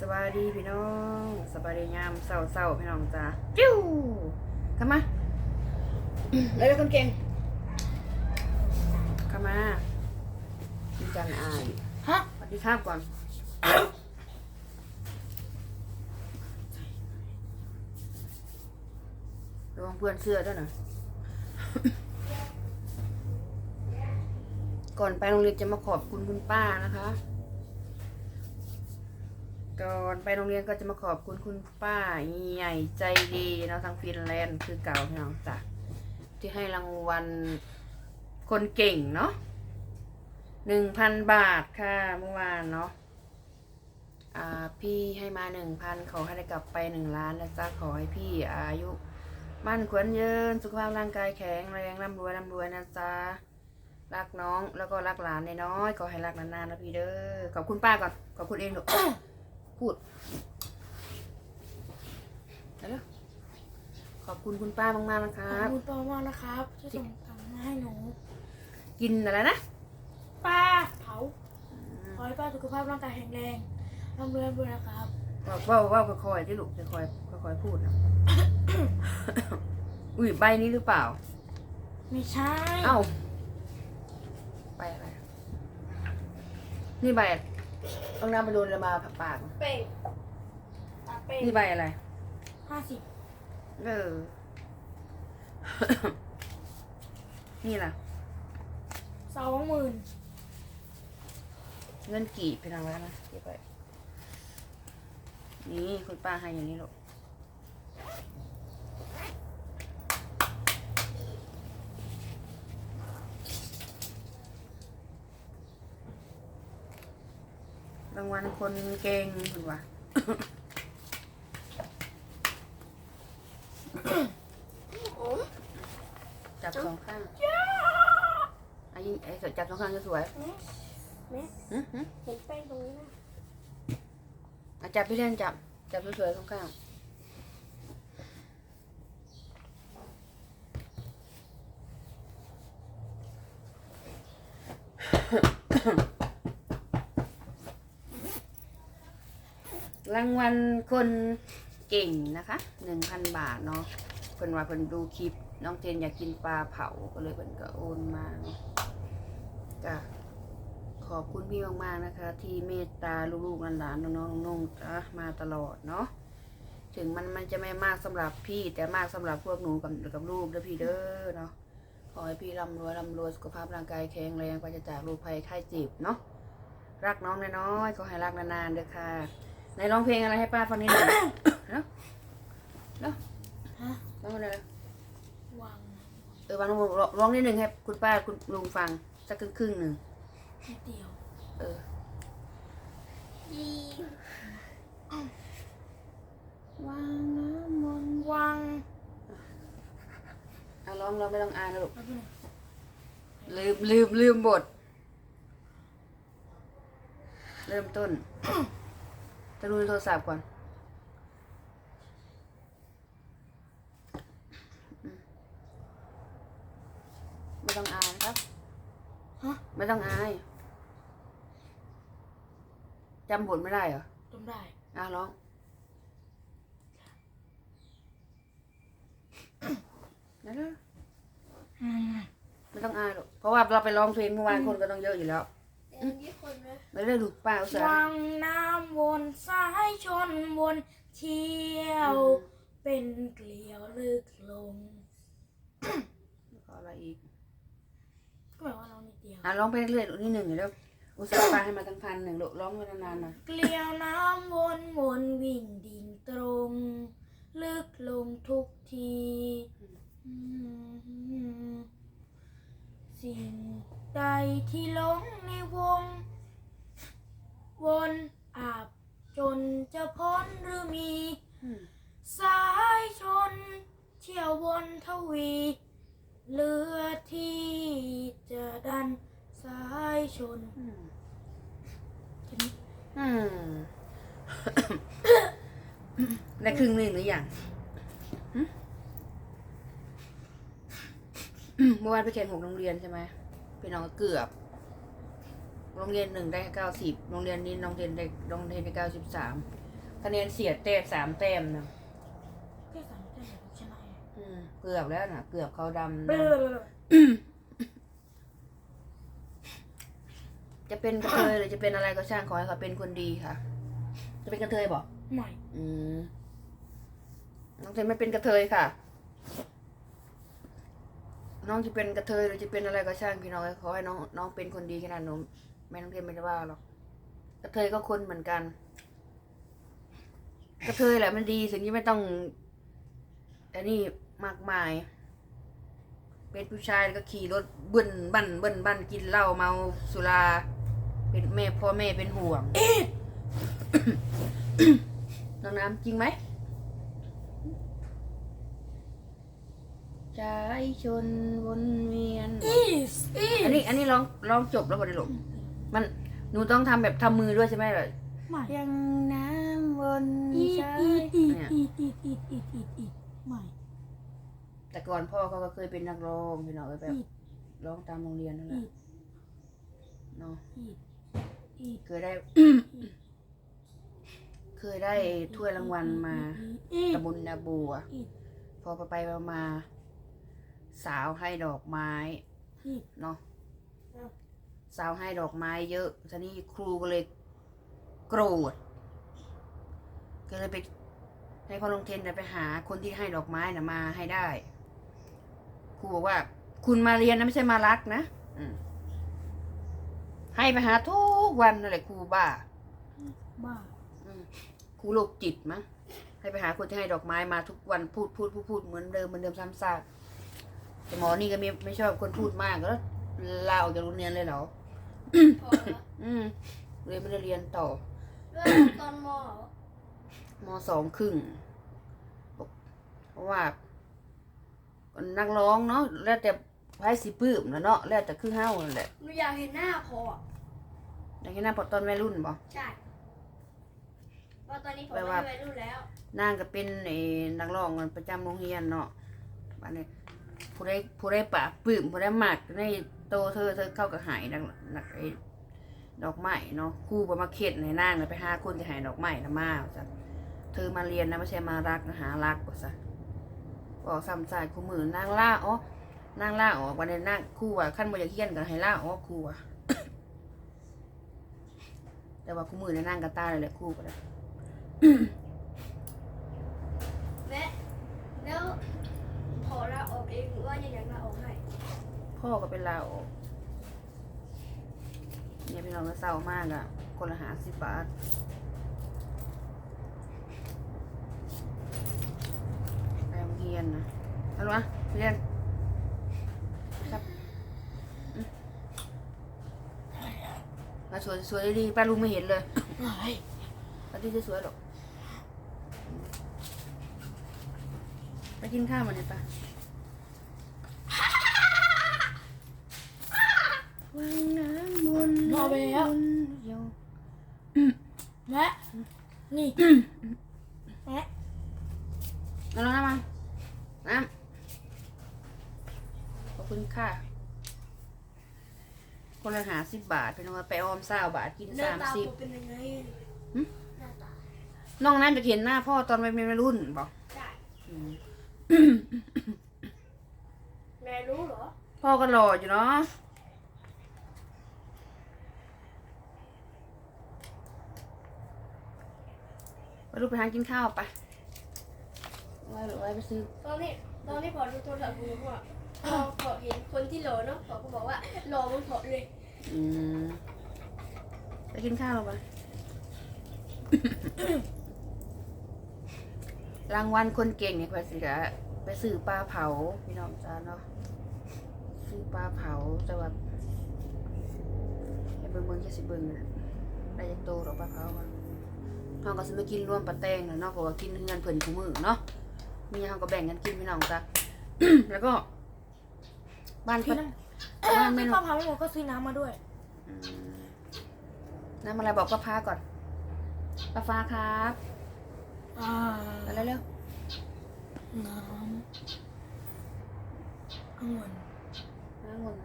สวัสดีพี่น้องสบายดียามเศร้าๆพี่น้องจ้าจิ้วเข้ามาเร็วๆคนเก่งเข้ามาพี่จันอายฮะสวัสดีครับก่อนระวังเพื่อนเสื้อด้วยนะก่อนไปโรงเรียนจะมาขอบคุณคุณป้านะคะ ก่อนไปโรงเรียนก็จะมาขอบคุณคุณป้าใหญ่ใจดีเนาะทางฟินแลนด์คือเก่าพี่น้องจ้ะที่ให้รางวัลคนเก่งเนาะหนึ่งพันบาทค่ะเมื่อวานเนาะอ่าพี่ให้มาหนึ่งพันขอให้ได้กลับไปหนึ่งล้านนะจ๊ะขอให้พี่อายุมั่นขวัญยืนสุขภาพร่างกายแข็งแรงร่ำรวยร่ำรวยนะจ๊ะรักน้องแล้วก็รักหลานน้อยๆขอให้รักนานๆนะพี่เด้อขอบคุณป้าก่อนขอบคุณเองลูก พูดเร็วขอบคุณคุณป้ามากๆนะคขรัอบ บคุณตัวมากนะครับ ที่ส่งตังค์มาให้หนูกินอะไรนะป้าเผาขอให้ป้าสุขภาพร่างกายแข็งแรงร่ำรวยร่ำรวยนะครับ บอกว่าว่าค่อยๆที่ลูกค่อยๆค่อยๆพูดนะ อุ้ยใบนี้หรือเปล่า ไม่ใช่เอ้าใบอะไรนี่ใบ ต้องน้ำไปโดนเลยมาผักปากเป้ตาเป้นี่ใบอะไร ห้าสิบเออ นี่ล่ะ สองหมื่นเงินกี่ไปทางแล้วนะเก็บไปนี่คุณป้าให้อย่างนี้ลูกราง วัลคนเก่งคุณวะจับสองข้างอายิงไอ้จับสองข้างจะสวยแม่หึหึเห็นแป้งตรงนี้นะอะจับพี่เล่นจับ จับสวยๆข้าง รางวัลคนเก่งนะคะหนึ่งพันบาทเนาะเพิ่นว่าเพิ่นดูคลิป น้องเจนอยากกินปลาเผาก็เลยเพิ่นก็โอนมาเนาะจ้ะขอบคุณพี่มากๆนะคะ ที่เมตตาลูกๆหลานๆน้องๆนุ่งๆจ้ะมาตลอดเนาะถึงมันมันจะไม่มากสำหรับพี่ แต่มากสำหรับพวกหนูกับกับลูกเด้อพี่เด้อเนาะขอให้พี่ร่ำรวยร่ำรวยสุขภาพร่างกายแข็งแรงปราศจากโรคภัยไข้เจ็บเนาะรักน้องน้อยๆขอให้รักนานๆเด้อค่ะ ในร้องเพลงอะไรให้ป้าฟังนิดหน่อยเนาะเนาะฮะ ร้องอะไรวางเออวางร้องร้องนิดหนึ่งให้คุณป้าคุณลุงฟังสักครึ่งๆหนึ่งนิดเดียวเออยีวางน้ำมนต์วางอะร้องเราไม่ต้องอ่านนะลูก แล้วเป็นไงลืมลืมลืมบท เริ่มต้น จะดูในโทรศัพท์ก่อนอืมไม่ต้องอายครับฮะไม่ต้องอายจำบทไม่ได้เหรอจำได้อะร้องนะอืมไม่ต้องอายหรอกเพราะว่าเราไปร้องเพลงเมื่อวานคนก็ต้องเยอะอยู่แล้ว ไม่ได้ดูป้าอุตส่าห์วังน้ำวนสายชนวนเที่ยว เป็นเกลียวลึกลงขออะไรอีกก็หมายว่าเรานิดเดียวอะร้องไปเรื่อยๆนี่หนึ่งเดี๋ยวอุตส่าห์ป้าให้มาตั้งพันหนึ่งร้องไปนานๆหน่อยเกลียวน้ำวนวนวิ่งดิ่งตรง ลึกลงทุกทีสิ่ง ใดที่หลงในวง วนอาบจนจะพ้นหรือมีอืมสายชน เที่ยววนทวีเหลือที่จะดันสายชนอืมแค่นี้อืมได้ครึ่งหนึ่งหรือยังหึอืมเมื่อวานไปแข่งหกโรงเรียนใช่ไหม พี่น้องก็เกือบ โรงเรียนหนึ่งได้เก้าสิบโรงเรียนนี้น้องเรียนได้โรงเรียนได้เก้าสิบสามอคะแนนเสียดแต้มสามแต้มนะแค่สามแต้มผมชนะเองอืมเกือบแล้วนะเกือบเขาดำเบลนะอเบลอจะเป็นกระเทยหรือจะเป็นอะไรก็ช่างขอให้เขาเป็นคนดีค่ะ จะเป็นกระเทยบอกใหม่อืมน้องเทนไม่เป็นกระเทยค่ะ น้องจะเป็นกระเทยหรือจะเป็นอะไรก็ช่างพี่น้องขอให้น้องน้องเป็นคนดีแค่นั้นหนูแม่น้องเทนไม่ได้ว่าหรอกกระเทยก็คนเหมือนกัน กระเทยแหละมันดีถึงที่ไม่ต้องอันนี้มากมาย เป็นผู้ชายแล้วก็ขี่รถเบิ้นบั่นเบิ้นบั่นกินเหล้าเมาสุราเป็นแม่พ่อแม่เป็นห่วงน้องน้ำจริงไหม ใจชนวนเวียนอีสอีอันนี้อันนี้ร้องร้องจบแล้วพอดีลูกมันหนูต้องทำแบบทำมือด้วยใช่ไหมแบบใหม่ยังน้ำวนอีใจอีอีเนี่ยอีอีอีอีอีอีใหม่แต่ก่อนพ่อเขาก็เคยเป็นนักร้องพี่น้องแบบอีร้องตามโรงเรียนนั่นแหอีละเนาะอีอีเคยได้ เคยได้ถ้วยรางวัลมาอีตะบุญนาบัวอีพอไปไปๆมาๆ สาวให้ดอกไม้อีเนาะสาวให้ดอกไม้เยอะทีนี้ครูก็เลยโกรธก็เลยไปให้พ่อลงเทนน่ะไปหาคนที่ให้ดอกไม้น่ะมาให้ได้ ครูบอกว่า คุณมาเรียนนะไม่ใช่มารักนะอืมให้ไปหาทุกวันนั่นแหละครูบ้า บ้าอืมครูโรคจิตมั้งให้ไปหาคนที่ให้ดอกไม้มาทุกวันพูดพูดพูดพูดเหมือนเดิมเหมือนเดิมซ้ำซาก แต่หมอนี่ก็ไม่ไม่ชอบคนพูดมากแล้วลาออกจากโรงเรียนเลยเหรอ พอแล้วอืมเลยไม่ได้เรียนต่อด้วยตอนมเหรอมสองครึ่งเพราะว่า นักร้องเนาะแล้วแต่ไพ่สิปื้มนะเนาะแล้วแต่คือเฮ้านั่นแหละหนูอยากเห็นหน้าพออะอย่างนี้น่าพอตอนวัยรุ่นบ่ ใช่เพราะตอนนี้ผมแปลไม่ว่าได้วัยรุ่นแล้ว นางก็เป็นไอ้นักร้องกันประจำโรงเรียนเนาะบัดนี้ ผู้ได้ผู้ได้ป่าปลื้มผู้ได้หมักในโตเธอเธอเข้ากับหายนักนักไอ้ดอกไม้เนาะครู่ประมาเข็ดในนางนะไปหาคนที่หายดอกไม้นะมาจ้ะเธอมาเรียนนะไม่ใช่มารักนะหารักกว่าซะบอกซ้ำซากคู่มือนางล่าอ๋อนางล่าออกวันนี้นางครู่ว่าขั้นบ่อยาเฮียนกันให้ล่าอ๋อครู่ว่าแต่ว่าคู่มือในนางกระตาเลยแหละครู่ก็ได้ แม่แล้วพอลาออกเองหรือว่ายังอยากลาออกให้ พ่อก็เป็นลาออกเนี่ยพี่น้องก็เศร้ามากอะ่ะ คนละหาสิบบาทไปโรงเรียนนะเอาละเรียนครับอืมมาสวยสวยดีๆป้าลุงไม่เห็นเลยไป้าที่จะสวยหรอกไปกินข้าวมาเนี่ยป้าวังน้ำมนต์ มา ไปแล้วเดี๋ยวแม่นี่ แม่เอาน้ำมาน้ำขอบคุณค่ะ คนละหาสิบบาทเป็นว่าไปออมเศร้าบาทกินหน้าสามตาสิบ ผมเป็นยังไงหึ หน้าตาน้องนั้นจะเห็นหน้าพ่อตอนเป็นวัยรุ่นบอกใช่อืมแม่รู้เหรอ พ่อก็หล่ออยู่เนาะ ไปลูกไปหากินข้าวไปไว้หรือไว้ไปซื้อ ตอนนี้ตอนนี้พอดูโทรศัพท์ผมว่าพอพอเห็นคนที่หล่อเนาะพอก็บอกว่าหล่อมันพอเลยอืม ไปกินข้าวเราไป รางวัลคนเก่งเนี่ยไปสิกะไปซื้อปลาเผาพี่น้องจ้าเนาะ ซื้อปลาเผาแต่ว่าให้เบิ่งเบิ่งจะสิเบิ่งนะได้จักโตหรอกปลาเผาอะ เราก็สิมากินร่วมปลาแตงนะเนาะเพราะว่ากินเงินเพิ่นคู่มือเนาะมีเขาก็แบ่งกันกินพี่น้องจ้าแล้วก็ บ้านพี่เพิ่นน้ำบ้านเอไม่อหนป้าพาไม่หมดก็ซื้อน้ำมาด้วยอืมน้ำอะไรบอกป้าพาก่อนป้าฟ้าครับอ่ามาเร็วน้ำองุ่นๆน้ำงนไป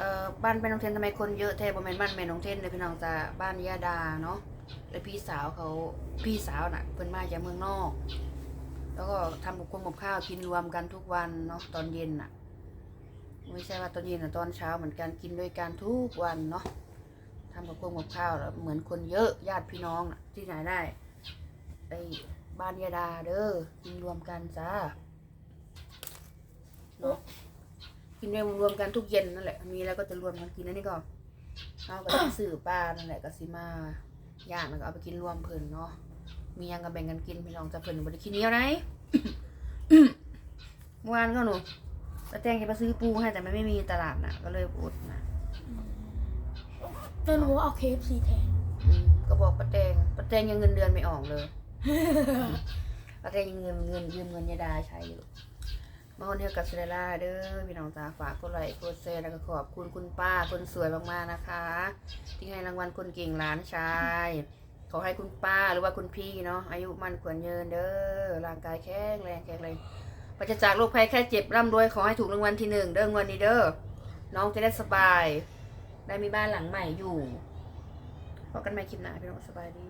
เอ่อบ้านแม่น้องเทนทำไมคนเยอะแท้บ่แม่นบ้านแม่น้องเทนเลยพี่น้องจ้าบ้านย่าดาเนาะแล้วพี่สาวเขาพี่สาวน่ะเพิ่นมาจากเมืองนอก แล้วก็ทำกับคงกับข้าวกินรวมกันทุกวันเนาะตอนเย็นน่ะ ไม่ใช่ว่าตอนเย็นน่ะตอนเช้าเหมือนกันกินด้วยกันทุกวันเนาะทำกับคงกับข้าวแล้วเหมือนคนเยอะญาติพี่น้องน่ะที่ไหนได้ไอ้บ้านยาดาเด้อกินรวมกันจ้าเนาะ กินด้วยรวมกันทุกเย็นนั่นแหละ มีแล้วก็จะรวมกันกินนั่นนี่ก็เอากับสื่อป้านั่นแหละก็สิมาย่างแล้วก็เอาไปกินรวมเพิ่นเนาะ มีหยังก็แบ่งกันกินพี่น้องจะเพิ่นบ่ได้กินเหนียวไหนเมื่อวานก็หนูป้าแตงจะมาซื้อปูให้แต่มันไม่มีตลาดน่ะ ก็เลยอดนะจนหัวเอาเคฟซีแทนอืมก็บอกป้าแตงป้าแตงยังเงินเดือนไม่ออกเลยป้าแตงยังเงินเงินยืมเงินยายดาใช้อยู่ มาคนเดียวกับเซเรล่าเด้อพี่น้องตาฝากกดไลค์กดแชร์แล้วก็ขอบคุณคุณป้าคนสวยมากๆนะคะ ที่ให้รางวัลคนเก่งหลานชายขอให้คุณป้าหรือว่าคุณพี่เนาะอายุมั่นขวัญยืนเด้อร่างกายแข็งแรงแข็งแรงปราศจากโรคภัยแค่เจ็บร่ำรวยขอให้ถูกรางวัลที่หนึ่งเด้องวันนี้เด้อน้องจะได้สบาย ได้มีบ้านหลังใหม่อยู่พบกันใหม่คลิปหน้าพี่น้องสบายดี